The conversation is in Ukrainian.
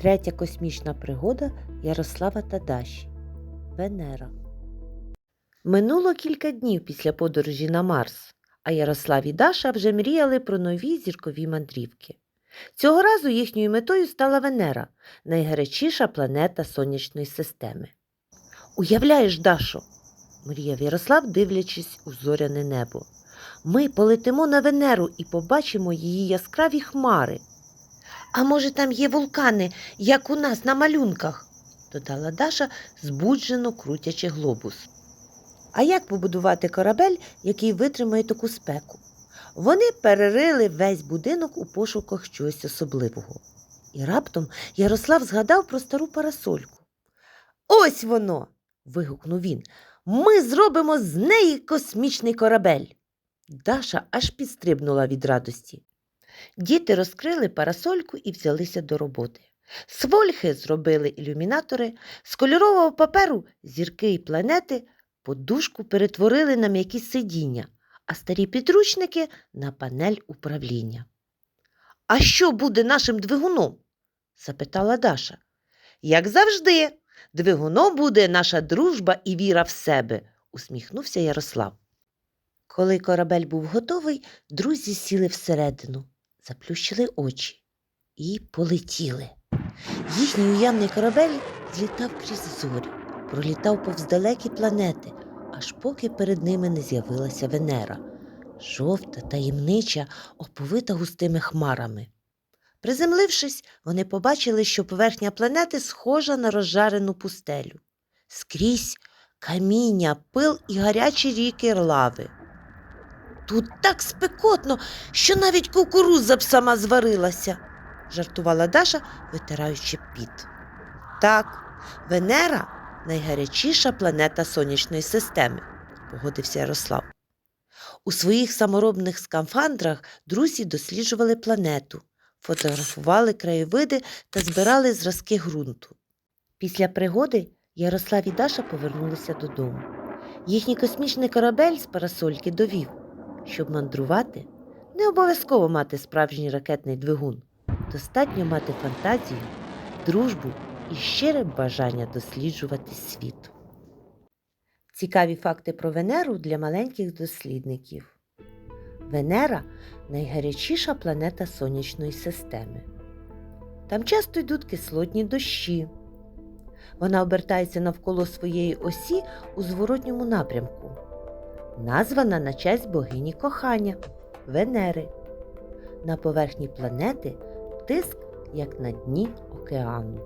Третя космічна пригода Ярослава та Даші. Венера. Минуло кілька днів після подорожі на Марс, а Ярослав і Даша вже мріяли про нові зіркові мандрівки. Цього разу їхньою метою стала Венера, найгарячіша планета сонячної системи. Уявляєш, Дашо, мріяв Ярослав, дивлячись у зоряне небо. Ми полетимо на Венеру і побачимо її яскраві хмари. А може, там є вулкани, як у нас на малюнках, додала Даша, збуджено крутячи глобус. А як побудувати корабель, який витримає таку спеку? Вони перерили весь будинок у пошуках чогось особливого. І раптом Ярослав згадав про стару парасольку. Ось воно. вигукнув він. Ми зробимо з неї космічний корабель. Даша аж підстрибнула від радості. Діти розкрили парасольку і взялися до роботи. З вольхи зробили ілюмінатори, з кольорового паперу зірки і планети, подушку перетворили на м'які сидіння, а старі підручники на панель управління. А що буде нашим двигуном? запитала Даша. Як завжди, двигуном буде наша дружба і віра в себе, усміхнувся Ярослав. Коли корабель був готовий, друзі сіли всередину, заплющили очі і полетіли. Їхній уявний корабель злітав крізь зорі, пролітав повз далекі планети, аж поки перед ними не з'явилася Венера, жовта, таємнича, оповита густими хмарами. Приземлившись, вони побачили, що поверхня планети схожа на розжарену пустелю. Скрізь каміння, пил і гарячі ріки лави. Тут так спекотно, що навіть кукуруза б сама зварилася, жартувала Даша, витираючи піт. Так, Венера найгарячіша планета сонячної системи, погодився Ярослав. У своїх саморобних скафандрах друзі досліджували планету, фотографували краєвиди та збирали зразки ґрунту. Після пригоди Ярослав і Даша повернулися додому. Їхній космічний корабель з парасольки довів, щоб мандрувати, не обов'язково мати справжній ракетний двигун. Достатньо мати фантазію, дружбу і щире бажання досліджувати світ. Цікаві факти про Венеру для маленьких дослідників. Венера найгарячіша планета сонячної системи. Там часто йдуть кислотні дощі. Вона обертається навколо своєї осі у зворотньому напрямку. Названа на честь богині кохання Венери. На поверхні планети тиск, як на дні океану.